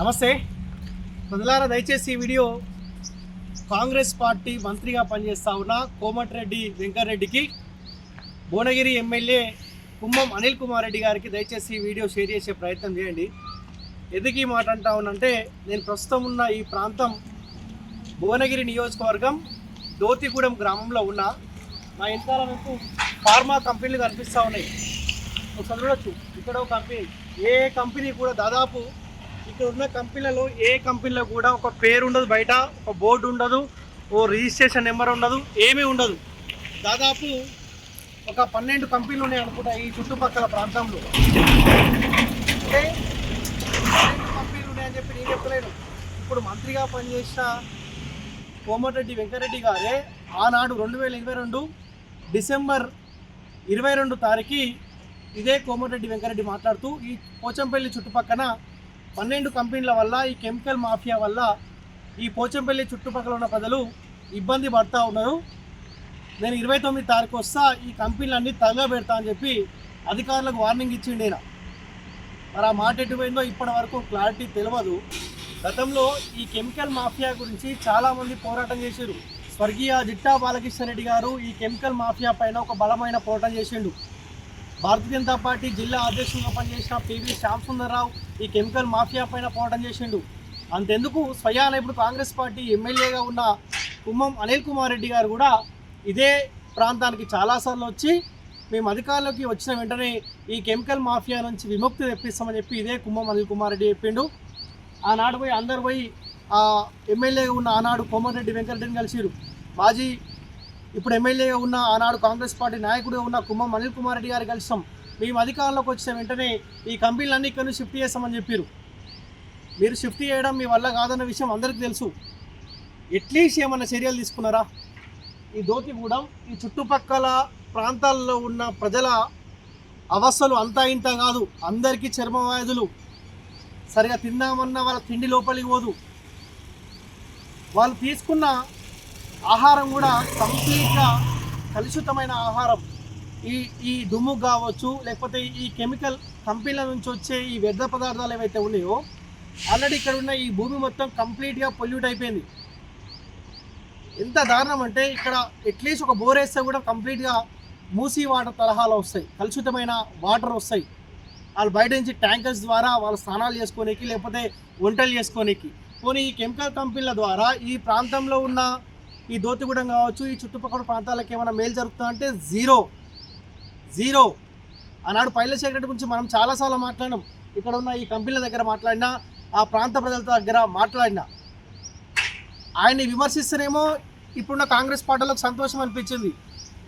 నమస్తే. ప్రజలారా దయచేసి ఈ వీడియో కాంగ్రెస్ పార్టీ మంత్రిగా పనిచేస్తా ఉన్న కోమటిరెడ్డి వెంకరెడ్డికి భువనగిరి ఎమ్మెల్యే కుమ్మం అనిల్ కుమార్ రెడ్డి గారికి దయచేసి ఈ వీడియో షేర్ చేసే ప్రయత్నం చేయండి. ఎందుకు ఈ మాట అంటా ఉన్నంటే నేను ప్రస్తుతం ఉన్న ఈ ప్రాంతం భువనగిరి నియోజకవర్గం దోతిగూడెం గ్రామంలో ఉన్న మా వెనకాల మీకు ఫార్మా కంపెనీలు కనిపిస్తూ ఉన్నాయి. ఒకసారి చూడొచ్చు. ఇక్కడ ఒక కంపెనీ ఏ కంపెనీ కూడా దాదాపు ఇక్కడ ఉన్న కంపెనీలలో ఏ కంపెనీలో కూడా ఒక పేరు ఉండదు బయట ఒక బోర్డు ఉండదు ఓ రిజిస్ట్రేషన్ నెంబర్ ఉండదు ఏమీ ఉండదు. దాదాపు ఒక పన్నెండు కంపెనీలు ఉన్నాయి అనుకుంటా ఈ చుట్టుపక్కల ప్రాంతంలో. అంటే పన్నెండు కంపెనీలు ఉన్నాయని చెప్పి నేను చెప్పలేను. ఇప్పుడు మంత్రిగా పనిచేసిన కోమటిరెడ్డి వెంకరెడ్డి గారే ఆనాడు రెండు వేల ఇరవై రెండు డిసెంబర్ ఇరవై రెండు తారీఖు ఇదే కోమటిరెడ్డి వెంకరెడ్డి మాట్లాడుతూ ఈ పోచంపల్లి చుట్టుపక్కన పన్నెండు కంపెనీల వల్ల ఈ కెమికల్ మాఫియా వల్ల ఈ పోచంపల్లి చుట్టుపక్కల ఉన్న ప్రజలు ఇబ్బంది పడుతూ ఉన్నారు. నేను ఇరవై తొమ్మిది తారీఖు వస్తా ఈ కంపెనీలన్నీ తగలబెడతా అని చెప్పి అధికారులకు వార్నింగ్ ఇచ్చిండు నేను మరి ఆ మాట ఎటుపోయిందో ఇప్పటి వరకు క్లారిటీ తెలియదు గతంలో ఈ కెమికల్ మాఫియా గురించి చాలామంది పోరాటం చేశారు స్వర్గీయ జిట్టా బాలకృష్ణ రెడ్డి గారు ఈ కెమికల్ మాఫియా పైన ఒక బలమైన పోరాటం చేసిండు. భారతీయ జనతా పార్టీ జిల్లా అధ్యక్షుడిగా పనిచేసిన పివి శ్యామ్ సుందర్రావు ఈ కెమికల్ మాఫియా పైన పోరాటం చేసిండు. అంతెందుకు స్వయాన ఇప్పుడు కాంగ్రెస్ పార్టీ ఎమ్మెల్యేగా ఉన్న కుమ్మం అనిల్ కుమార్ రెడ్డి గారు కూడా ఇదే ప్రాంతానికి చాలాసార్లు వచ్చి మేము అధికారంలోకి వచ్చిన వెంటనే ఈ కెమికల్ మాఫియా నుంచి విముక్తి తెప్పిస్తామని చెప్పి ఇదే కుమ్మం అనిల్ కుమార్ రెడ్డి చెప్పిండు. ఆనాడు పోయి అందరు పోయి ఎమ్మెల్యేగా ఉన్న ఆనాడు కోమటిరెడ్డి వెంకటరెడ్డిని కలిసిరు మాజీ ఇప్పుడు ఎమ్మెల్యేగా ఉన్న ఆనాడు కాంగ్రెస్ పార్టీ నాయకుడిగా ఉన్న కుమ్మం అనిల్ కుమార్ రెడ్డి గారు కలిసాం మేము అధికారంలోకి వచ్చిన వెంటనే ఈ కంపెనీలన్నీ ఇక్కడ నుంచి షిఫ్ట్ చేస్తామని చెప్పారు. మీరు షిఫ్ట్ చేయడం మీ వల్ల కాదన్న విషయం అందరికీ తెలుసు. ఎట్లీస్ట్ ఏమన్నా చర్యలు తీసుకున్నారా? ఈ దోతిగూడెం ఈ చుట్టుపక్కల ప్రాంతాల్లో ఉన్న ప్రజల అవస్థలు అంతా ఇంత కాదు. అందరికీ చర్మ వ్యాధులు. సరిగా తిందామన్న వాళ్ళ తిండి లోపలికి పోదు. వాళ్ళు తీసుకున్న ఆహారం కూడా కంప్లీట్గా కలుషితమైన ఆహారం. ఈ ఈ దుమ్ము కావచ్చు లేకపోతే ఈ కెమికల్ కంపెనీల నుంచి వచ్చే ఈ వ్యర్థ పదార్థాలు ఏవైతే ఉన్నాయో ఆల్రెడీ ఇక్కడ ఉన్న ఈ భూమి మొత్తం కంప్లీట్గా పొల్యూట్ అయిపోయింది. ఎంత దారుణం అంటే ఇక్కడ అట్లీస్ట్ ఒక బోర్ వేస్తే కూడా కంప్లీట్గా మూసి వాటర్ తరహాలో వస్తాయి. కలుషితమైన వాటర్ వస్తాయి. వాళ్ళు బయట నుంచి ట్యాంకర్స్ ద్వారా వాళ్ళు స్నానాలు చేసుకోనికి లేకపోతే వంటలు చేసుకోనికి. పోనీ ఈ కెమికల్ కంపెనీల ద్వారా ఈ ప్రాంతంలో ఉన్న ఈ దోతిగూడెం కావచ్చు ఈ చుట్టుపక్కల ప్రాంతాలకు ఏమైనా మేలు జరుగుతుందా అంటే జీరో. జీరో. ఆనాడు పైల సెక్రటరీ గురించి మనం చాలాసార్లు మాట్లాడినాం. ఇక్కడ ఉన్న ఈ కంపెనీల దగ్గర మాట్లాడినా ఆ ప్రాంత ప్రజల దగ్గర మాట్లాడినా. ఆయన్ని విమర్శిస్తేనేమో ఇప్పుడున్న కాంగ్రెస్ పార్టీలకు సంతోషం అనిపించింది.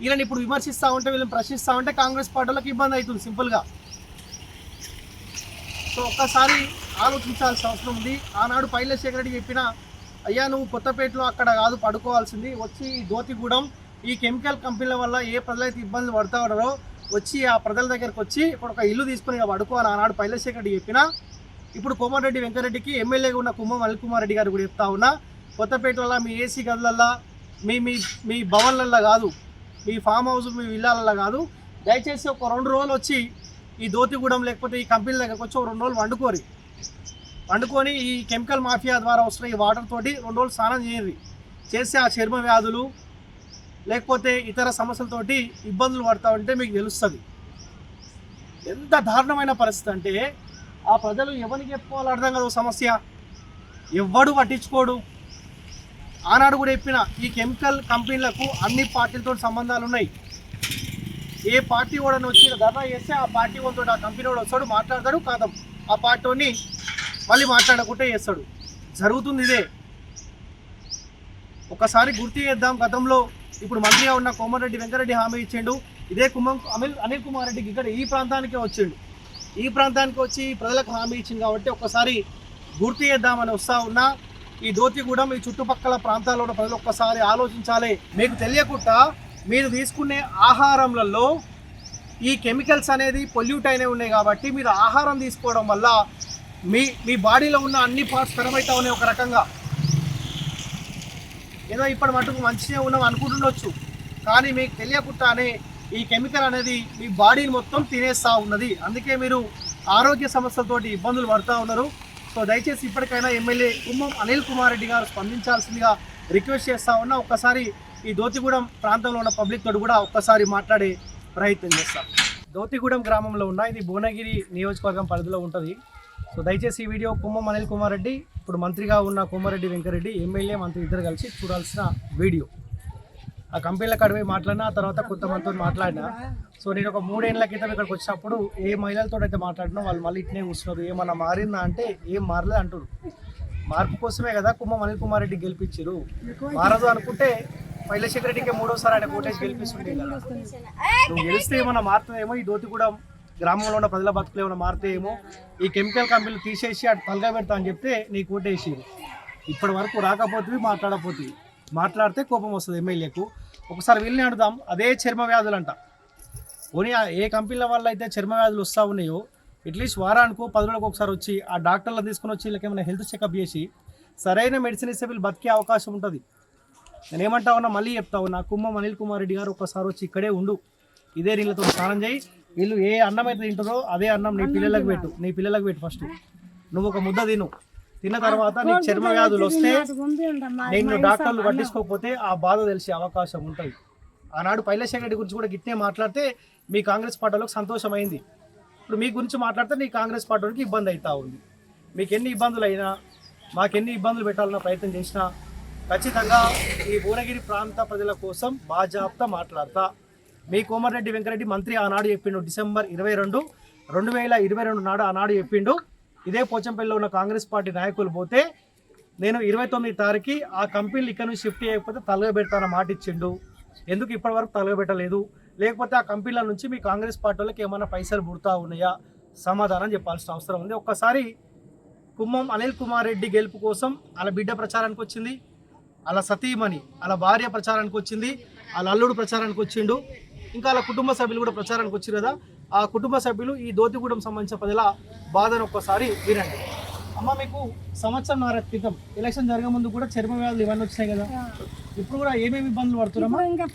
ఈయన ఇప్పుడు విమర్శిస్తూ ఉంటే వీళ్ళని ప్రశ్నిస్తూ ఉంటే కాంగ్రెస్ పార్టీలకు ఇబ్బంది అవుతుంది సింపుల్గా. సో ఒక్కసారి ఆలోచించాల్సిన అవసరం ఉంది. ఆనాడు పైల సెక్రటరీ చెప్పిన అయ్యా నువ్వు కొత్తపేటలో అక్కడ కాదు పడుకోవాల్సింది. వచ్చి దోతిగూడెం ఈ కెమికల్ కంపెనీల వల్ల ఏ ప్రజలైతే ఇబ్బందులు పడతా ఉన్నారో వచ్చి ఆ ప్రజల దగ్గరకు వచ్చి ఇక్కడ ఒక ఇల్లు తీసుకుని పడుకోవాలి ఆనాడు పైలశేఖర్ రెడ్డి చెప్పిన. ఇప్పుడు కోమారెడ్డి వెంకరెడ్డికి ఎమ్మెల్యేగా ఉన్న కుమ్మం అనిల్ కుమార్ రెడ్డి గారు కూడా చెప్తా ఉన్నా కొత్తపేటలలో మీ ఏసీ గదులల్లో మీ మీ మీ భవన్లల్లో కాదు మీ ఫామ్ హౌస్ మీ విల్లాలలో కాదు దయచేసి ఒక రెండు రోజులు వచ్చి ఈ దోతిగూడెం లేకపోతే ఈ కంపెనీల దగ్గరకు వచ్చి ఒక రెండు రోజులు వండుకోరి. వండుకొని ఈ కెమికల్ మాఫియా ద్వారా వస్తున్న ఈ వాటర్ తోటి రెండు రోజులు స్నానం చేయండి. చేస్తే ఆ చర్మ వ్యాధులు లేకపోతే ఇతర సమస్యలతోటి ఇబ్బందులు పడతా ఉంటే మీకు తెలుస్తుంది. ఎంత దారుణమైన పరిస్థితి అంటే ఆ ప్రజలు ఎవరికి చెప్పుకోవాలి అర్థం కదా సమస్య. ఎవ్వడు పట్టించుకోడు. ఆనాడు కూడా చెప్పిన ఈ కెమికల్ కంపెనీలకు అన్ని పార్టీలతో సంబంధాలు ఉన్నాయి. ఏ పార్టీ కూడా వచ్చి ధర్నా చేస్తే ఆ పార్టీ వాళ్ళతో ఆ కంపెనీ వాడు వస్తాడు మాట్లాడతాడు కాదు. ఆ పార్టీని మళ్ళీ మాట్లాడకుంటే చేస్తాడు. జరుగుతుంది ఇదే. ఒకసారి గుర్తు చేద్దాం గతంలో ఇప్పుడు మంత్రిగా ఉన్న కోమరెడ్డి వెంకరెడ్డి హామీ ఇచ్చిండు. ఇదే కుమ్మం అనిల్ అనిల్ కుమార్ రెడ్డికి ఇక్కడ ఈ ప్రాంతానికే వచ్చిండు. ఈ ప్రాంతానికి వచ్చి ప్రజలకు హామీ ఇచ్చింది కాబట్టి ఒక్కసారి గుర్తు చేద్దామని వస్తా ఉన్నా. ఈ దోతి కూడా మీ చుట్టుపక్కల ప్రాంతాల్లో ఉన్న ప్రజలు ఒక్కసారి ఆలోచించాలి. మీకు తెలియకుండా మీరు తీసుకునే ఆహారంలలో ఈ కెమికల్స్ అనేది పొల్యూట్ అయినవి ఉన్నాయి కాబట్టి మీరు ఆహారం తీసుకోవడం వల్ల మీ మీ బాడీలో ఉన్న అన్ని పార్ట్స్ ఖరాబ్ ఉన్నాయి ఒక రకంగా. ఏదో ఇప్పటి మటుకు మంచిగా ఉన్నాం అనుకుంటుండొచ్చు. కానీ మీకు తెలియకుండానే ఈ కెమికల్ అనేది మీ బాడీని మొత్తం తినేస్తూ ఉన్నది. అందుకే మీరు ఆరోగ్య సమస్యలతోటి ఇబ్బందులు పడుతూ ఉన్నారు. సో దయచేసి ఇప్పటికైనా ఎమ్మెల్యే కుమ్మం అనిల్ కుమార్ రెడ్డి గారు స్పందించాల్సిందిగా రిక్వెస్ట్ చేస్తా ఉన్నా. ఒక్కసారి ఈ దోతిగూడెం ప్రాంతంలో ఉన్న పబ్లిక్ తోటి కూడా ఒక్కసారి మాట్లాడే ప్రయత్నం చేస్తాం. దోతిగూడెం గ్రామంలో ఉన్న ఇది భువనగిరి నియోజకవర్గం పరిధిలో ఉంటుంది. సో దయచేసి ఈ వీడియో కుమ్మం అనిల్ కుమార్ రెడ్డి ఇప్పుడు మంత్రిగా ఉన్న కోమారెడ్డి వెంకరెడ్డి ఎమ్మెల్యే మంత్రి ఇద్దరు కలిసి చూడాల్సిన వీడియో. ఆ కంపెనీలకు అడిగి మాట్లాడినా ఆ తర్వాత కొంతమందితో మాట్లాడినా. సో నేను ఒక మూడేళ్ళ క్రితం ఇక్కడికి వచ్చినప్పుడు ఏ మహిళలతో అయితే మాట్లాడినా వాళ్ళు మళ్ళీ ఇట్నే కూర్చున్నారు. ఏమన్నా మారిందా అంటే ఏం మారలేదు అంటారు మార్పు కోసమే కదా కుమ్మం అనిల్ కుమార్ రెడ్డి గెలిపించారు మారదు అనుకుంటే పైలశేఖర్ రెడ్డికి మూడోసారి ఆయన కోటేసి గెలిపిస్తుండే కదా. నువ్వు గెలిస్తే ఏమన్నా మారుతుందేమో? ఈ దోతి కూడా గ్రామంలో ఉన్న ప్రజల బతుకులు ఏమైనా ఏమో ఈ కెమికల్ కంపెనీలు తీసేసి అటు తలగా పెడతా అని చెప్తే నీ కోటేసి ఇప్పటి వరకు రాకపోతే మాట్లాడకపోతే. మాట్లాడితే కోపం వస్తుంది ఎమ్మెల్యేకు. ఒకసారి వీళ్ళని అడుగుదాం. అదే చర్మ వ్యాధులు అంట పోనీ ఏ కంపెనీల వల్ల అయితే చర్మ వ్యాధులు వస్తూ ఉన్నాయో అట్లీస్ట్ వారానికి పది రోజులకు ఒకసారి వచ్చి ఆ డాక్టర్లను తీసుకొని వచ్చి వీళ్ళకి ఏమైనా హెల్త్ చెకప్ చేసి సరైన మెడిసిన్ ఇస్తే వీళ్ళు బతికే అవకాశం ఉంటుంది. నేను ఏమంటా ఉన్నా మళ్ళీ చెప్తా ఉన్నా. కుమ్మం అనిల్ కుమార్ రెడ్డి గారు ఒకసారి వచ్చి ఇక్కడే ఉండు. ఇదే నీళ్ళతో స్నానం చేయి. వీళ్ళు ఏ అన్నం అయితే తింటారో అదే అన్నం నీ పిల్లలకు పెట్టు. నీ పిల్లలకు పెట్టు ఫస్ట్ నువ్వు ఒక ముద్ద తిను. తిన్న తర్వాత నీకు చర్మ వ్యాధులు వస్తే నేను డాక్టర్లు పట్టించుకోకపోతే ఆ బాధ తెలిసే అవకాశం ఉంటుంది. ఆనాడు పైలశేఖర్ రెడ్డి గురించి కూడా గిట్టే మాట్లాడితే మీ కాంగ్రెస్ పార్టీలోకి సంతోషమైంది. ఇప్పుడు మీ గురించి మాట్లాడితే నీ కాంగ్రెస్ పార్టీకి ఇబ్బంది అవుతా ఉంది. మీకు ఎన్ని ఇబ్బందులు అయినా మాకెన్ని ఇబ్బందులు పెట్టాలన్న ప్రయత్నం చేసినా ఖచ్చితంగా ఈ భువనగిరి ప్రాంత ప్రజల కోసం బాజాబ్తా మాట్లాడతా. మీ కోమరెడ్డి వెంకరెడ్డి మంత్రి ఆనాడు చెప్పిండు. డిసెంబర్ ఇరవై రెండు రెండు వేల ఇరవై రెండు నాడు ఆనాడు చెప్పిండు. ఇదే పోచంపల్లిలో ఉన్న కాంగ్రెస్ పార్టీ నాయకులు పోతే నేను ఇరవై తొమ్మిది తారీఖు ఆ కంపెనీలు ఇక్కడ నుంచి షిఫ్ట్ చేయకపోతే తలగబెడతాన మాట ఇచ్చిండు. ఎందుకు ఇప్పటివరకు తలగబెట్టలేదు? లేకపోతే ఆ కంపెనీల నుంచి మీ కాంగ్రెస్ పార్టీ వాళ్ళకి ఏమైనా పైసలు పుడతా ఉన్నాయా? సమాధానం చెప్పాల్సిన అవసరం ఉంది. ఒక్కసారి కుమ్మం అనిల్ కుమార్ రెడ్డి గెలుపు కోసం అలా బిడ్డ ప్రచారానికి వచ్చింది. అలా సతీమణి అలా భార్య ప్రచారానికి వచ్చింది. అలా అల్లుడు ప్రచారానికి వచ్చిండు. ఇంకా వాళ్ళ కుటుంబ సభ్యులు కూడా ప్రచారానికి వచ్చారు కదా. ఆ కుటుంబ సభ్యులు ఈ దోతిగూడెం సంబంధించిన ప్రజల బాధను ఒక్కసారి వినండి. అమ్మ మీకు సంవత్సరం క్రితం ఎలక్షన్ జరగక ముందు కూడా చర్మ వ్యాధులు ఇవన్నీ వచ్చినాయి కదా. ఇప్పుడు కూడా ఏమేమి ఇబ్బందులు పడుతున్నామా ఇంకా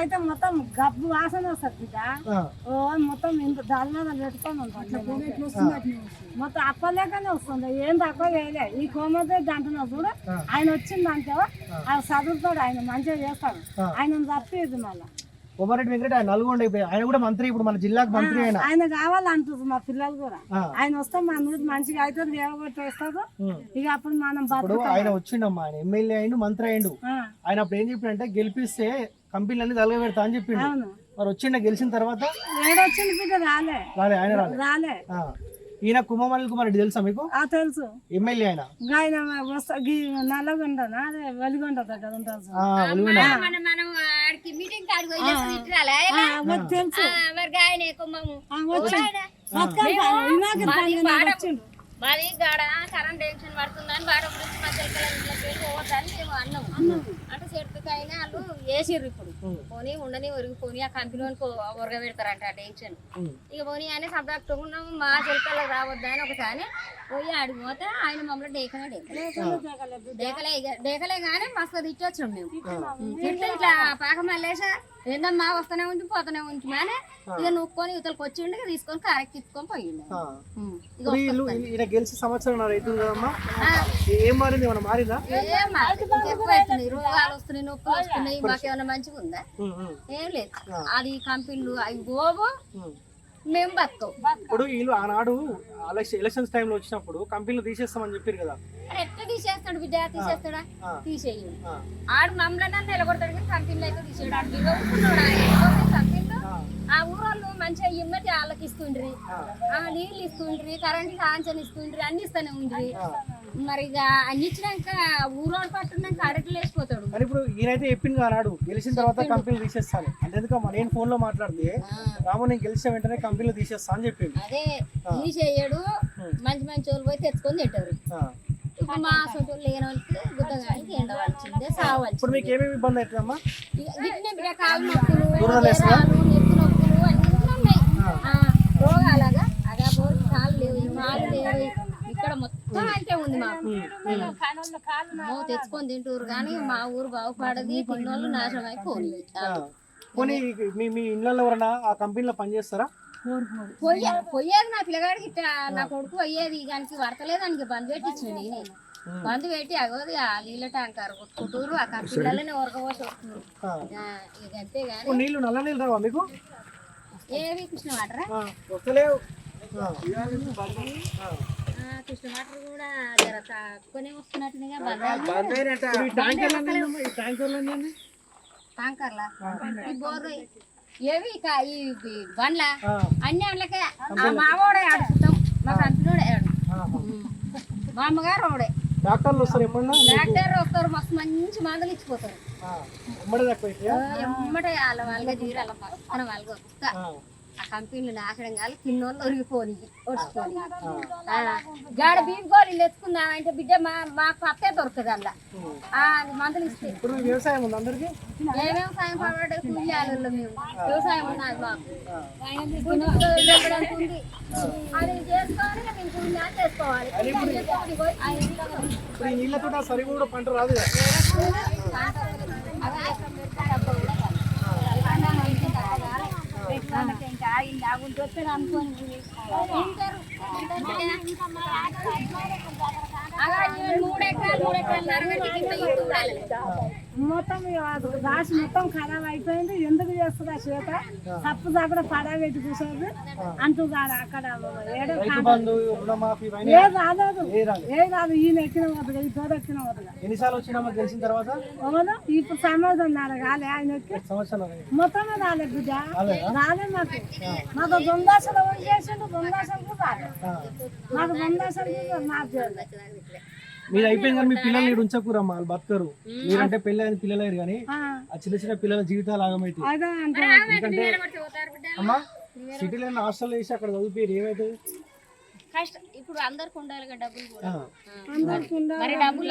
అయితే మొత్తం గబ్బు వాసన వస్తుంది బిడ్డ. ఆ, ఓ మొత్తం ఇంత దాని మీద పెట్టుకొని ఉంటాం మొత్తం అప్పలేకనే వస్తుంది. ఏం తక్కువ వేయలే ఈ కోమతే అంటున్నా చూడు. ఆయన వచ్చిందంటే ఆయన చదువుతాడు ఆయన మంచిగా చేస్తాడు. ఆయన తప్పేది మళ్ళీ. కోమారెడ్డి వెంకట ఆయన నల్గొండ ఆయన కూడా మంత్రి ఇప్పుడు మన జిల్లాకు మంత్రి ఆయన ఆయన కావాలంటారు మా పిల్లలు కూడా. ఆయన వస్తే మన ఊరికి మంచిగా అయితే లేవగొట్టేస్తాడు ఉమ్. ఇక అప్పుడు మనం ఇప్పుడు ఆయన వచ్చిండమ్మా ఆయన ఎమ్మెల్యే అయిండు మంత్రి అయిండు. ఆయన అప్పుడు ఏం చెప్పిండంటే గెలిపిస్తే కంపెనీలన్నీ తలగ పెడతా అని చెప్పిండు. మరి వచ్చిండ గెలిచిన తర్వాత? రాలే. రాలే ఆయన రాలే. రాలే. ఈయన కుమ్మమల్లి కుమార్ రెడ్డి తెలుసా మీకు? ఆ తెలుసు. ఎమ్మెల్యే ఆయన. ఆయన వస్తా దగ్గర. ఆ. మనం మనం ఆడికి మీటింగ్ కాడికి ఇట్రాలే తెలుసు. మరి ఆయన కొమ్మము. ఆ, వచ్చి బతుకమ్మ పాట, వినాయకుడి పండుగ నాడు వచ్చిండు. మాది గాడ కరెంట్ టెన్షన్ పడుతుందని వాడ గురించి మధ్యలో ఇంట్లోకి వెళ్ళి పోవద్దని మేము అన్నాం అంటే చెట్టుకైనా వాళ్ళు వేసిర్రు ఇప్పుడు. పోనీ ఉండని ఒరిగి పోనీ ఆ కంపెనీ ఒరగ పెడతారంట ఆ టెన్షన్. ఇక పోనీ అని సబ్జెక్టుకున్నాము మా చెలకలకు రావద్దా అని ఒకసారి పోయి ఆడిపోతే ఆయన మమ్మల్ని డేకలే. డేకలే డేకలే కానీ మస్తు తిట్టొచ్చాం మేము. తిట్టి ఇట్లా పాకం వెళ్ళేసా ఏందమ్మా వస్తూనే ఉంది పోతూనే ఉంది అని ఇక నొక్కొని వచ్చిండు ఇక తీసుకొని తిప్పుకొని పోయిండు. ఈయన గెలిచి సంవత్సరం అవుతుంది కదమ్మా? ఆ, ఏం మారింది మారిందా? ఏం ఎక్కువ రోగాలు వస్తున్నాయి నొప్పులు వస్తున్నాయి మాకేమన్నా మంచిగా ఉందా? ఏం లేదు. అది కంపెనీలు అవి పోవు. మేము బతుకం. ఇప్పుడు వీళ్ళు ఆనాడు ఎలక్షన్ ఎలక్షన్స్ టైంలో వచ్చినప్పుడు కంపెనీలు తీసేస్తామని చెప్పారు కదా. ఎట్లా తీసేస్తాడు బిడ్డ? తీసేస్తాడా? ఆ. తీసేయడు. ఆడు మమ్మల్ని నిలబడతాడు కానీ కంపెనీలు అయితే తీసేయడు. ఆడు కంపెనీలు. ఆ, ఊరోళ్ళు మంచిగా ఇమ్మటి వాళ్ళకి ఇస్తుండ్రి. నీళ్ళు ఇస్తుండ్రి కరెంట్ కాంచని ఇస్తుండ్రి అన్ని ఇస్తానే ఉండ్రి. మరి ఇక అన్ని ఇచ్చినాక ఊరోడు పట్టున్నాక అరకులు వేసిపోతాడు కానీ ఇప్పుడు ఈయనైతే చెప్పింది కదా ఆనాడు గెలిచిన తర్వాత కంపెనీలు తీసేస్తాను. అంటే ఎందుకమ్మా నేను ఫోన్లో మాట్లాడితే రాము నేను గెలిచిన వెంటనే కంపెనీలు తీసేస్తా అని చెప్పింది అదే తీసేయడు మంచి మంచి వాళ్ళు పోయి తెచ్చుకొని తింటారు. ఇప్పుడు మా సొంత లేని వాళ్ళకి గుద్దగానికి ఎండవలసిందే సావలసిందే ఇప్పుడు మీకు ఏమేమి ఇబ్బంది అవుతుందమ్మా? కాలు నొప్పులు అన్ని ఉన్నాయి ఆ, రోగాలగా అగా బోరికి కాళ్ళు లేవు ఈ కాళ్ళు లేవు ఇక్కడ మొత్తం అంతే ఉంది మాకు అమ్మో, తెచ్చుకొని తింటూరు కానీ మా ఊరు బాగుపడది తిన్నోళ్ళు నాశనం అయిపోయి పోనీ మీ మీ ఇళ్ళల్లో ఎవరైనా ఆ కంపెనీలో పనిచేస్తారా? పొయ్యేది నా పిల్లగాడికి నా కొడుకు అయ్యేది దానికి పడతలేదు దానికి బంద్ పెట్టించిన నేనే. బంద్ పెట్టి అగోది ఆ నీళ్ళ ట్యాంకర్ కొట్టుకుంటూరు ఆ పిల్లలని ఉరకపోసి వస్తున్నారు అంతే కానీ ఇప్పుడు నీళ్ళు నల్ల నీళ్ళు రావా మీకు? ఏవి కృష్ణ వాటరా? వస్తలేవు. కృష్ణ వాటర్ కూడా జర తక్కువనే వస్తున్నట్టుగా ఈ బోర్లు ఏవి? బండ్ల? అన్ని ఆడుకుంటాం. మా. మా అమ్మగారు ఒకడే డాక్టర్లు వస్తారు డాక్టర్ వస్తారు మస్తు మంచి మందులు ఇచ్చిపోతారు? ఎమ్మటే వాళ్ళ వాళ్ళగా జీరు వాళ్ళ పక్కన వాళ్ళగా వస్తా. ఆ, కంపెనీలు నాకడం కాదు కిన్నోళ్ళు ఒరిగిపోని ఒడిచిపోని గాడ బీమ్ గోళీలు ఎత్తుకుందామంటే బిడ్డ మా మాకు పత్తే దొరకదు అది మందులు ఇస్తే. ఇప్పుడు మీ వ్యవసాయం ఉంది అందరికి? ఏమేమి సాయం పడబడ్డ కూలీలు మేము. వ్యవసాయం ఉన్నది మాకు. ఉంది. అది చేసుకోవాలి మేము చేసుకోవాలి. నీళ్ళతో సరిగా పంట రాదు. మూడు ఎకరాలు మూడు ఎకరాలు మొత్తం రాసి మొత్తం ఖరాబ్ అయిపోయింది. ఎందుకు చేస్తుంది చేత? తప్పు దగ్గర పడబెట్టి కూర్చోదు. అంటూ కాదు అక్కడ ఏడో ఏ రాదు ఏ రాదు ఈయన ఎక్కిన వద్దుగా ఈ తోడు ఎక్కిన వద్దుగా ఎన్నిసార్లు తెలిసిన తర్వాత? ఇప్పుడు సమాధానం నాలుగు కాలే ఆయన ఎక్కి. మొత్తమే రాలేదు బిడ్డ. రాలే మాకు. మాకు దొందాసలు ఎవరు చేసిండు దొందాసలు రాలేదు ఆ. మాకు దొందాసలు కూడా మాకు. మీరు అయిపోయింది కానీ మీ పిల్లల్ని ఇక్కడ ఉంచకూరమ్మా వాళ్ళు బతకరు. మీరంటే పెళ్ళి అయిన పిల్లలు అయ్యారు కానీ ఆ, చిన్న చిన్న పిల్లల జీవితాలు ఆగమైతే ఎందుకంటే అమ్మా సిటీలో హాస్టల్ వేసి అక్కడ చదివిపోయారు. ఏమైతుంది కష్టం ఇప్పుడు అందరికి ఉండాలి కదా డబ్బులు కూడా. మరి డబ్బులు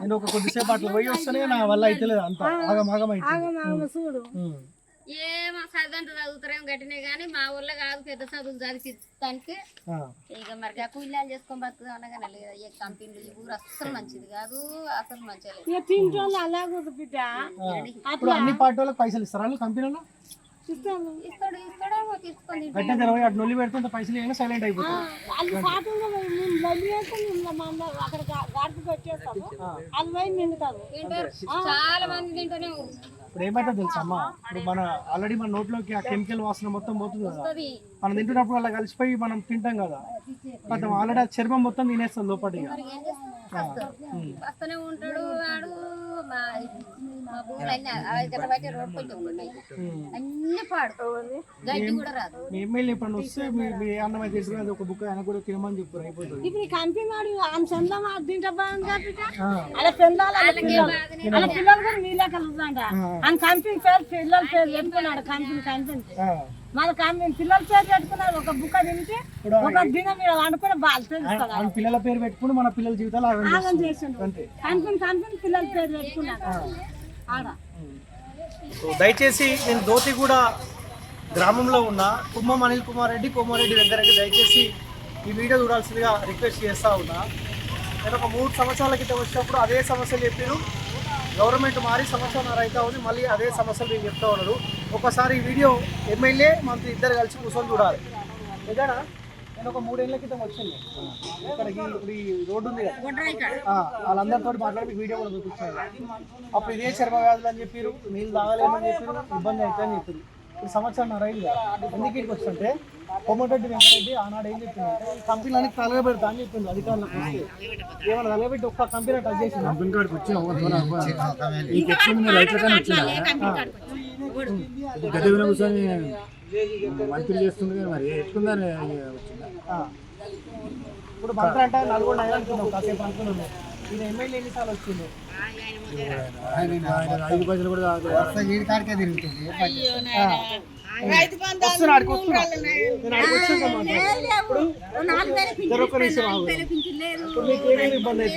నేను ఒక కొద్దిసేపు అట్లా పోయి వస్తేనే నా వల్ల అయితే అంత. ఆగం ఆగం అయితే ఆగం ఆగం చూడు. ఏమో చదువుంత చదువుతారేమో గట్టినే కానీ మా ఊళ్ళో కాదు పెద్ద చదువులు చదివిస్తానికి ఇక మరి కూలీలు చేసుకొని బతుకుదాం అనగానే లేదు ఏ కంపెనీలు ఈ ఊరు అస్సలు మంచిది కాదు అసలు తింటోళ్ళు అలాగే బిడ్డ. ఇప్పుడు అన్ని పార్టీ వాళ్ళకి పైసలు ఇస్తారా కంపెనీలో? సైలెంట్ అయిపోతుంది చాలా మంది తింటూనే ఇప్పుడు ఏమైతే తెలుసా అమ్మా? ఇప్పుడు మన ఆల్రెడీ మన నోట్లోకి ఆ కెమికల్ వాసన మొత్తం పోతుంది కదా. మనం తింటున్నప్పుడు అలా కలిసిపోయి మనం తింటాం కదా. మొత్తం ఆల్రెడీ ఆ చర్మం మొత్తం తినేస్తుంది లోపలిగా ఉంటాడు మా మా భూములు అన్ని ఇక్కడ రోడ్ కొంచెం ఉన్నాయి అన్ని పాడు గడ్డి కూడా రాదు. మీ ఎమ్మెల్యే ఎప్పుడన్నా వస్తే మీ మీ అన్నం అయితే తెలుసు కదా, ఒక బుక్ ఆయన కూడా తినమని చెప్పారు అయిపోతుంది. ఇప్పుడు కంపెనీ వాడు ఆమె చందమా తింటే బాగుంది ఆ, అలా పిల్లలు అలా పిల్లలు. అలా పిల్లలు కూడా నీళ్ళే కలుగుతాంట ఆ. కంపెనీ పేరు పిల్లల పేరు పెట్టుకున్నాడు కంపెనీ కంపెనీ. ఆ. మన కంపెనీ పిల్లల పేరు పెట్టుకున్నాడు ఒక బుక్క తింటే ఒక దినం మీద వండుకుని బాగా పిల్లల పేరు పెట్టుకుని మన పిల్లల జీవితాలు ఆగం. చేసిండు పిల్లల పేరు పెట్టుకున్నాడు ఆడ. దయచేసి నేను దోతిగూడ గ్రామంలో ఉన్న కుమ్మం అనిల్ కుమార్ రెడ్డి కోమారెడ్డి వెంకరెడ్డి దయచేసి ఈ వీడియో చూడాల్సిందిగా రిక్వెస్ట్ చేస్తా ఉన్నా. నేను ఒక మూడు సంవత్సరాల క్రితం వచ్చినప్పుడు అదే సమస్యలు చెప్పారు గవర్నమెంట్ మారి సంవత్సరం అయితే ఉంది మళ్ళీ అదే సమస్యలు నేను చెప్తా ఉన్నారు ఒకసారి వీడియో ఎమ్మెల్యే మంత్రి ఇద్దరు కలిసి కూర్చొని చూడాలి. నిజానా? నేను ఒక మూడేళ్ళ క్రితం వచ్చింది. ఇక్కడికి ఇప్పుడు ఈ రోడ్డు ఉంది కదా. వాళ్ళందరితో మాట్లాడి వీడియో కూడా చూపించాను అప్పుడు ఇదే చర్మ వ్యాధులు అని చెప్పారు నీళ్ళు తాగలేమని చెప్పారు ఇబ్బంది అవుతుంది చెప్పారు ఇప్పుడు సంవత్సరం రైలు ఎందుకు ఇక్కడికి వస్తుంటే కొమ్మటెడ్డి వెంకరెడ్డి ఆనాడు ఏం చెప్పిందంటే ఈ కంపెనీలన్నీ తలగబెడతా అని చెప్పింది అధికారులకు ఏమన్నా తలగబెట్టి ఒక్క కంపెనీ టచ్ కంపెనీ కాడికి రైతుల కానీ వచ్చినా కూర్చొని మంత్రి చేస్తుంది మరి ఎట్టుకుందని వచ్చిందా? ఇప్పుడు మంత్రి అంటే నలుగురు అనుకున్నాం కాసేపు అనుకున్నాము ఈయన ఎమ్మెల్యే ఎన్నిసార్లు వచ్చింది ఆయన ఐదు పైసలు కూడా కాదు.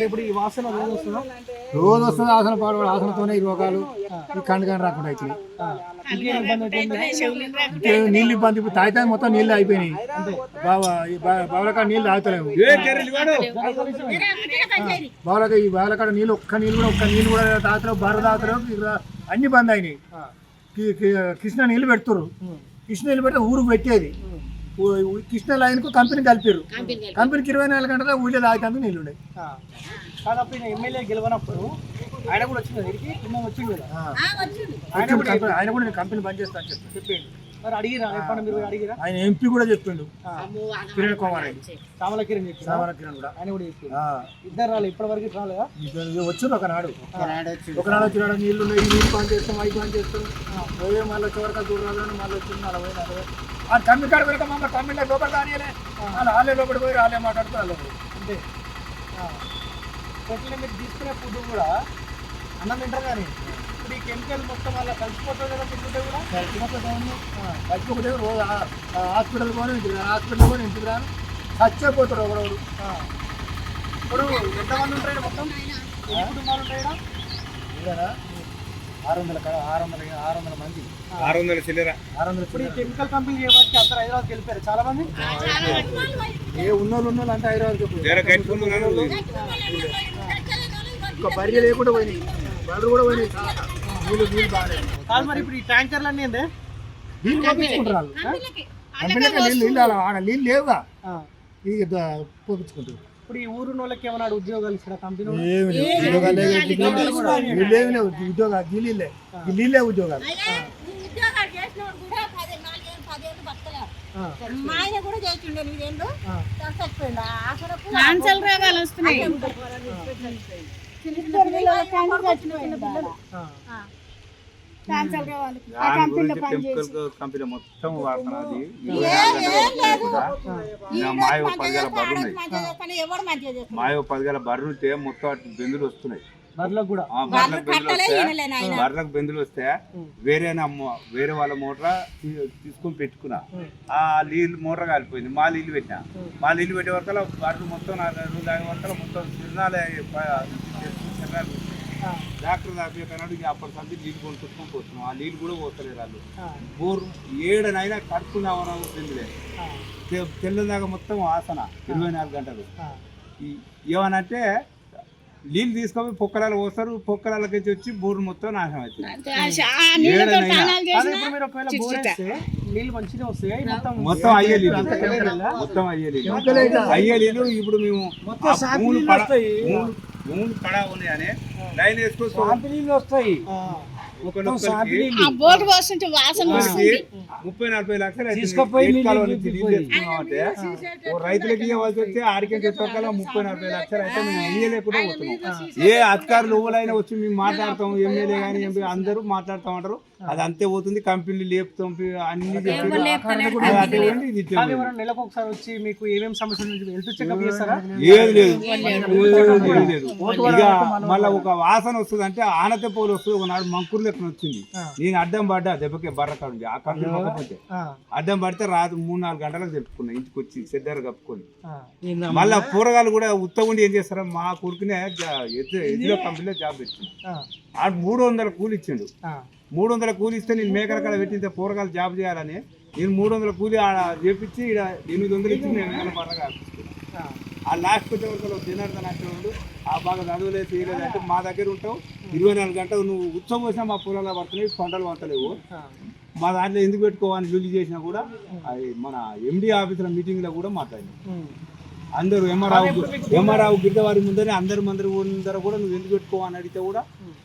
ఇప్పుడు ఈ వాసన రోజు వస్తుందా? రోజు వస్తుంది? ఆసన పాడు ఆసనతోనే ఈ రోగాలు ఈ కండు కానీ రాకుండా అవుతుంది నీళ్ళు ఇబ్బంది. ఇప్పుడు తాగితే మొత్తం నీళ్ళు అయిపోయినాయి బావా ఈ బా- బావలకాడ నీళ్ళు తాగుతలేము బావలక ఈ బావలకాడ నీళ్ళు ఒక్క నీళ్ళు కూడా ఒక్క నీళ్ళు కూడా తాగుతారు బర్ర తాగుతారు అన్ని బంద్ అయినాయి. కృష్ణ నీళ్ళు పెడుతురు కృష్ణ నీళ్ళు పెడితే ఊరికి పెట్టేది. కృష్ణ లైన్కు కంపెనీ కలిపారు కంపెనీకి ఇరవై నాలుగు గంటల ఊళ్ళో తాగుతాను నీళ్ళు కాకపోతే ఈయన ఎమ్మెల్యే గెలవనప్పుడు ఆయన కూడా వచ్చింది ఆయన కూడా కంపెనీ- ఆయన కూడా నేను కంపెనీ బంద్ చేస్తాను చెప్పి చెప్పిండు ఆయన ఎంపీ కూడా చెప్పిండు. కిరణ్ కుమార్ చామల కిరణ్ చెప్పి సామర కిరణ్ కూడా. ఆయన కూడా చెప్పిండు ఇద్దరు రాలే ఇప్పటి వరకు రాలేదా? ఇది వచ్చింది ఒకనాడు. ఒకనాడు వచ్చినాడు నీళ్ళు ఉన్నాయి నీళ్ళు బంద్ చేస్తాం అవి బంద్ చేస్తాం. పోయే మళ్ళీ చివరికి చూడరాదు మళ్ళీ వచ్చింది పోయి నలభై. ఆ తమ్మి కాడ వెనక మమ్మల్ని తమ్మిళ్ళ లోపల కానియలే వాళ్ళు వాళ్ళే లోపల పోయి వాళ్ళే మాట్లాడుతూ వాళ్ళే. అంతే. ఎట్లా మీరు తీసుకునే ఫుడ్ కూడా అన్నం తింటారు కానీ ఇప్పుడు ఈ కెమికల్ మొత్తం అలా కలిసిపోతుంది కదా తింటుంటే కూడా? చచ్చిపోతే రోజు ఆ- ఆ హాస్పిటల్ పోనీ ఇంటికి రాను. హాస్పిటల్ పోనీ ఇంటికి రాను. చచ్చిపోతారు ఒకరోజు ఇప్పుడు ఎంతమంది ఉంటాయి మొత్తం? కుటుంబాలు ఉంటాయి? ఇదేనా ఆరు వందల కాడ ఆరు వందల ఆరు వందల మంది. ఆరు వందల చిల్లర. ఆరు వందల ఇప్పుడు ఈ కెమికల్ కంపెనీ చేయబట్టి అందరు హైదరాబాద్కి వెళ్ళిపోయారు. చాలా మంది? ఏ ఉన్నోళ్ళు ఉన్నోళ్ళు అంటే హైదరాబాద్ చెప్పు జర కట్టుకున్నాను ఒక బర్రె లేకుండా పోయినాయి. బర్రెలు కూడా పోయినాయి. చాలా. కాదు మరి ఇప్పుడు ఈ ట్యాంకర్లు అన్నీ ఏందే నీళ్ళు పంపించుకుంటారు నీళ్ళు నీళ్ళు అలా ఆడ నీళ్ళు లేవుగా. ఇది పంపించుకుంటారు. ఇప్పుడు ఈ ఊరు వాళ్ళకి ఏమైనా ఉద్యోగాలు ఇచ్చిన కంపెనీ ఉద్యోగాలు ఏమి లేవు ఉద్యోగాలు క్యాన్సర్ రోగాలు వస్తున్నాయి క్యాన్సర్ వాళ్ళు ఆ కంపెనీలో పనిచేసి కంపెనీ మొత్తం నాలుగు మాయ పదివేల ఉన్నాయి. మాయ ఓ పదివేల బర్రెలు ఉంటే మొత్తం బెందులు వస్తున్నాయి. బర్రెలకు బెందులు వస్తే వేరే వేరే వాళ్ళ మోటార్ తీసుకొని పెట్టుకున్నా. ఆ నీళ్ళు మోటార్ కాలిపోయింది. మా నీళ్ళు పెట్టినా. మా నీళ్ళు పెట్టే వరకల్లా బర్రెలు మొత్తం నా రోజు తాగే వరకల్లా మొత్తం తిరణాలు డాక్టర్ దాపినాడు ఇక అప్పటి సంది నీళ్ళు కొనుక్కొచ్చుకొని పోతున్నాం. ఆ నీళ్ళు కూడా పోతలేరు వాళ్ళు. బోర్ ఏడనైనా కట్టుకుందామని తెలియలే తెల్లదాకా మొత్తం ఆసన ఇరవై నాలుగు గంటలు. ఏమనంటే నీళ్ళు తీసుకొని పొక్కరాలు పోస్తారు పొక్కరాలకి వచ్చి బోర్ మొత్తం నాశనం అవుతుంది. నీళ్ళు మంచిగా వస్తాయి? మొత్తం మొత్తం అయ్యే నీళ్ళు అంత chemical ఆ? మొత్తం అయ్యే నీళ్ళు అయ్యే నీళ్ళు ఇప్పుడు మేము పడ- మూడు కడా ఉన్నాయని లైన్ వస్తాయి. ముప్పై నలభై లక్షలు అవుతుంది. తీసుకుపోయి నీటి నీళ్ళు కాలువ నుంచి తీసుకుపోయి. నీళ్ళు తెచ్చుకున్నామంటే ఓ రైతులకి ఇవ్వాల్సి వస్తే ఆడికి చెప్పగల ముప్పై నలభై లక్షలు అయితే మేము ఇయ్యలేకుండా పోతున్నాం. ఏ అధికారులు ఎవరైనా వచ్చి మేము మాట్లాడతాం ఎమ్మెల్యే కానీ ఎంపీ అందరూ మాట్లాడుతూ ఉంటారు. అది అంతే పోతుంది కంపెనీలు లేపుతాం అన్ని నెలకు ఒకసారి వచ్చి మీకు ఏమేమి సమస్యలు హెల్త్ చెకప్ చేస్తారా? ఏది లేదు. ఏది లేదు. ఇక మళ్ళీ ఒక వాసన వస్తుంది అంటే ఆనత పోలు వస్తుంది. ఒకనాడు మంకూరు లెక్కన వచ్చింది. నేను అడ్డం పడ్డా దెబ్బకే బర్ర కాడు ఆ కంపెనీ మొక్కపోతే అడ్డం పడితే రాత్రి మూడు నాలుగు గంటలకు తెలుపుకున్నా ఇంటికి వచ్చి సెద్దరు కప్పుకొని? మళ్ళా కూరగాయలు కూడా ఉత్తగుండి ఏం చేస్తారా? మా కొడుకునే ఎద్దుల కంపెనీలో జాబ్ పెట్టిండు ఆ, ఆ మూడు వందల కూలి ఇచ్చిండు మూడు వందల కూలి ఇస్తే నేను మేకల కాడ పెట్టింటే కూరగాయలు జాబ్ చేయాలని నేను మూడు వందల కూలి ఆడ చేపించి ఈడ ఎనిమిది వందలు ఇచ్చి నేను వేల పర్రగా ఆ. లాస్ట్ వచ్చే వరకు జనార్దన్ అంటే ఆ బాగా చదువులేదు చేయలేదు అంటే మా దగ్గర ఉంటావు ఇరవై నాలుగు గంటలు నువ్వు ఉత్సవం వచ్చినా మా పొలాల్లో పడుతున్నాయి పంటలు ఆ. మా దాంట్లో ఎందుకు పెట్టుకోవాలని లూలి చేసినా కూడా అది మన ఎండి ఆఫీసుల మీటింగ్లో కూడా మాట్లాడినాం. ఉమ్. అందరూ ఎంఆర్ఆవు ఎంఆర్ఆవు గిడ్డవారి ముందరే అందరి మందరి ముందర కూడా నువ్వు ఎందుకు పెట్టుకోవని అడిగితే కూడా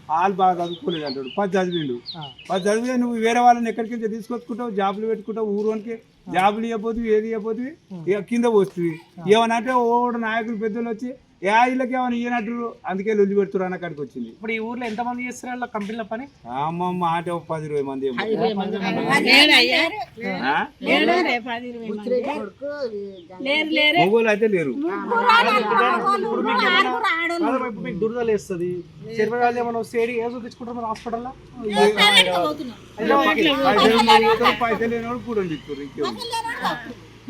వాళ్ళు బాగా చదువుకోలేదు అంటాడు. పది చదివిండు. పది చదివితే నువ్వు వేరే వాళ్ళని ఎక్కడికి తీసుకొచ్చుకుంటావు జాబులు పెట్టుకుంటావు ఊరోనికి జాబులు ఇవ్వబోతుంది ఏది ఇవ్వబోతుంది ఇక కింద పోస్తుంది ఏమనంటే ఓడు నాయకులు పెద్దలు వచ్చి ఏ వీళ్ళకి ఏమైనా ఇయ్యనట్టు అందుకే లొల్లి పెడుతురు అన్న కాడికి వచ్చింది ఇప్పుడు ఈ ఊర్లో ఎంత మంది చేస్తారు వాళ్ళ కంపెనీల పని అమ్మమ్మ ఆట ఒక పది ఇరవై మంది ఏమో. ఆ? అయితే లేరు కాదమ్మా, ఇప్పుడు మీకు దురదలు వేస్తుంది చర్మరాలు ఏమైనా వస్తే ఏడి ఏ చూపించుకుంటారు మరి హాస్పిటల్లో పైసలు ఉన్నోడు పైసలు లేనివాడు కూడా చెప్తారు ఇంకేముంది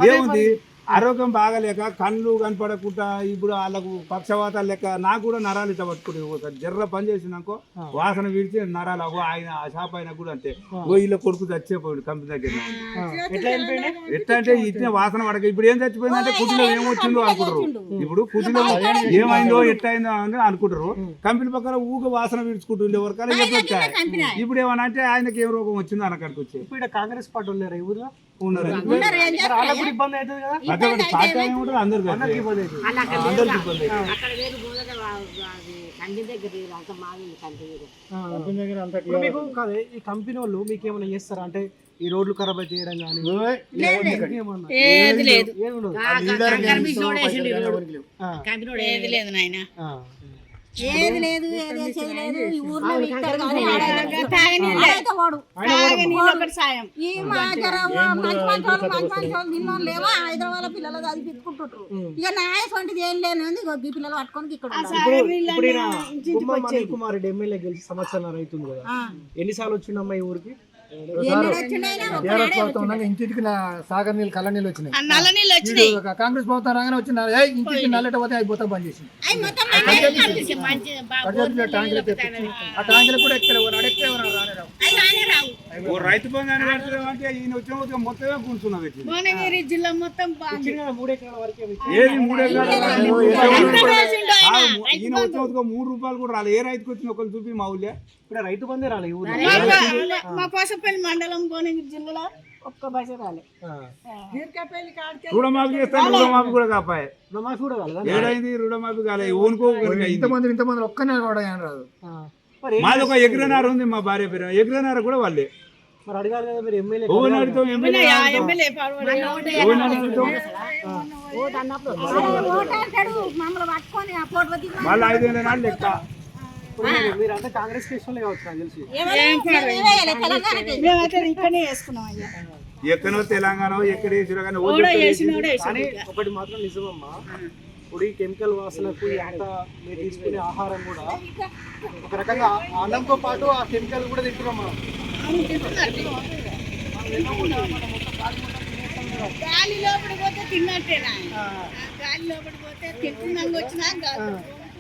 ఏముంది ఆరోగ్యం బాగాలేక కళ్ళు కనపడకుండా ఇప్పుడు వాళ్ళకు పక్షవాతాలు లెక్క నాకు కూడా నరాలు ఇట్లా పట్టుకుని ఒకసారి జర్ర పని చేసినాకో వాసన విడిచి నరాలు అగో ఆయన ఆ షాప్ అయినా కూడా అంతే. ఓ కొడుకు చచ్చిపోయాడు కంపెనీ దగ్గర ఎట్లా ఎట్లా అంటే ఇచ్చిన వాసన పడక. ఇప్పుడు ఏం చచ్చిపోయిందంటే కుటిలో ఏమొచ్చిందో అనుకుంటారు. ఇప్పుడు కుటిలో ఏమైందో ఎట్టయిందో అని అనుకుంటారు. కంపెనీ పక్కన ఊగ వాసన విడుచుకుంటుండే వరకు ఇప్పుడు ఏమన్నా అంటే ఆయనకి ఏం రోగం వచ్చిందో అనక్కడికి వచ్చే ఇప్పుడు కాంగ్రెస్ పార్టీ ఉన్నారు ఈ ఊర్లో? వాళ్ళకు ఇబ్బంది అవుతుంది కదా? పార్టీ అందరికి అందరికి ఇబ్బంది అవుతుంది. అందరికి ఇబ్బంది అక్కడ వేరు దగ్గర అంత మీకు కాదు ఈ కంపెనీ వాళ్ళు మీకు ఏమైనా చేస్తారా? అంటే ఈ రోడ్లు ఖరాబ్ అయితే చేయడం కానీ ఏమన్నా ఏది లేదు. ఏమి ఉండదు. ఆ, ఏది లేదు నాయన. ఆ. ఏది లేదు ఏది ఈ ఊర్లో ఇక్కడ కానీ ఆడైతే తాగనీళ్ళే వాడు తాగనీళ్ళు ఒకటి సాయం. ఈ మా జర మంచి మంచి వాళ్ళు మంచి మంచి వాళ్ళు నిన్న లేవా? హైదరాబాద్ పిల్లలు అది పిచ్చుకుంటుంటారు ఇక వంటిది ఏం లేను పిల్లలు పట్టుకొని ఇక్కడ కుమార్ రెడ్డి ఎమ్మెల్యే గెలిచి సంవత్సరం రైతుంది కదా. ఎన్నిసార్లు వచ్చిండమ్మా ఈ ఊరికి? టీఆర్ఎస్ ప్రభుత్వం ఉండగా ఇంటింటికి నా సాగర్ నీళ్ళు కళ్ళ నీళ్ళు వచ్చినాయి. కాంగ్రెస్ ప్రభుత్వం రాగానే వచ్చిన ఏయ్, ఇంటింటికి నల్లట పోతే అవి పోతా బంద్ చేసింది. ట్యాంకులు ఆ ట్యాంకులు కూడా ఎక్కలేవు అడెక్కే రానే రావు. అయి రానే రావు. ఓ రైతు బంధు అని పెడతారు అంటే ఈయన వచ్చిన మొత్తమే కూర్చున్నా పెట్టింది భువనగిరి జిల్లా మొత్తం. ఏది మూడు ఈయన వచ్చిన మూడు రూపాయలు కూడా రాలేదు. ఏ రైతుకి వచ్చిన ఒకరు చూపి మా ఊళ్ళే. ఇప్పుడు రైతు బందే రాలే ఈ ఊర్లో. మా- కోసపల్లి మండలం భువనగిరి జిల్లాలో ఒక్క బస్ రాలే. ఆ. రుణమాఫీ చేస్తాను రుణమాఫీ కూడా కాపాయి. రుణమాఫీ కూడా కాలేదా ఏడైంది? రుణమాఫీ కాలే. ఊనుకో ఇంతమంది ఇంతమంది ఒక్కనే కూడా ఏం రాదు. మాది ఒక ఎగ్రనార ఉంది మా భార్య పేరు. ఎగ్రనార కూడా వాళ్ళే. మరి అడగాలి కదా ఎమ్మెల్యే అడుగుతాం ఎమ్మెల్యే అడుగుతాం ఐదు వేల నాడు లెక్క. మీరంతా కాంగ్రెస్ కేసులో కావచ్చు నాకు తెలిసి. తెలంగాణకి. మేమైతే ఇక్కడనే వేసుకున్నాం అయ్యా. ఎక్కడో తెలంగాణ ఎక్కడ వేసినా కానీ ఒకటి మాత్రం నిజమమ్మా. ఇప్పుడు ఈ కెమికల్ వాసనకు అంత మీరు తీసుకునే ఆహారం కూడా ఒక రకంగా అన్నంతో పాటు ఆ కెమికల్ కూడా తింటున్నాం మనం. గాలి లోపలికి పోతే తిన్నట్టేనా గాలి పోతే వచ్చినా